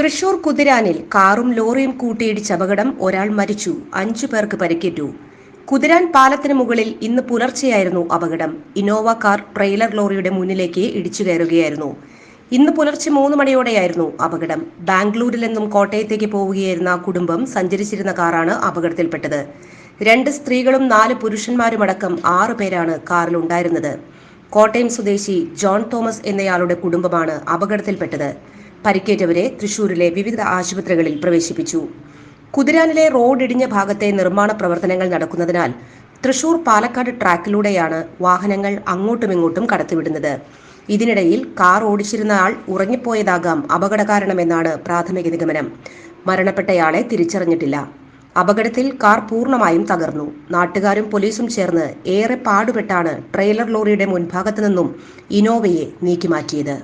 തൃശൂർ കുതിരാനിൽ കാറും ലോറിയും കൂട്ടിയിടിച്ച അപകടം ഒരാൾ മരിച്ചു അഞ്ചു പേർക്ക് പരിക്കേറ്റു. കുതിരാൻ പാലത്തിന് മുകളിൽ ഇന്ന് പുലർച്ചെയായിരുന്നു അപകടം. ഇന്നോവ കാർ ട്രെയിലർ ലോറിയുടെ മുന്നിലേക്ക് ഇടിച്ചു കയറുകയായിരുന്നു. ഇന്ന് പുലർച്ചെ മൂന്ന് മണിയോടെയായിരുന്നു അപകടം. ബാംഗ്ലൂരിൽ നിന്നും കോട്ടയത്തേക്ക് പോവുകയായിരുന്ന കുടുംബം സഞ്ചരിച്ചിരുന്ന കാറാണ് അപകടത്തിൽപ്പെട്ടത്. രണ്ട് സ്ത്രീകളും നാല് പുരുഷന്മാരുമടക്കം ആറു പേരാണ് കാറിലുണ്ടായിരുന്നത്. കോട്ടയം സ്വദേശി ജോൺ തോമസ് എന്നയാളുടെ കുടുംബമാണ് അപകടത്തിൽപ്പെട്ടത്. പരിക്കേറ്റവരെ തൃശൂരിലെ വിവിധ ആശുപത്രികളിൽ പ്രവേശിപ്പിച്ചു. കുതിരാനിലെ റോഡ് ഇടിഞ്ഞ ഭാഗത്തെ നിർമ്മാണ പ്രവർത്തനങ്ങൾ നടക്കുന്നതിനാൽ തൃശൂർ പാലക്കാട് ട്രാക്കിലൂടെയാണ് വാഹനങ്ങൾ അങ്ങോട്ടുമിങ്ങോട്ടും കടത്തിവിടുന്നത്. ഇതിനിടയിൽ കാർ ഓടിച്ചിരുന്ന ആൾ ഉറങ്ങിപ്പോയതാകാം അപകട കാരണമെന്നാണ് പ്രാഥമിക നിഗമനം. മരണപ്പെട്ടയാളെ തിരിച്ചറിഞ്ഞിട്ടില്ല. അപകടത്തിൽ കാർ പൂർണമായും തകർന്നു. നാട്ടുകാരും പോലീസും ചേർന്ന് ഏറെ പാടുപെട്ടാണ് ട്രെയിലർ ലോറിയുടെ മുൻഭാഗത്തു നിന്നും ഇനോവയെ നീക്കിമാറ്റിയത്.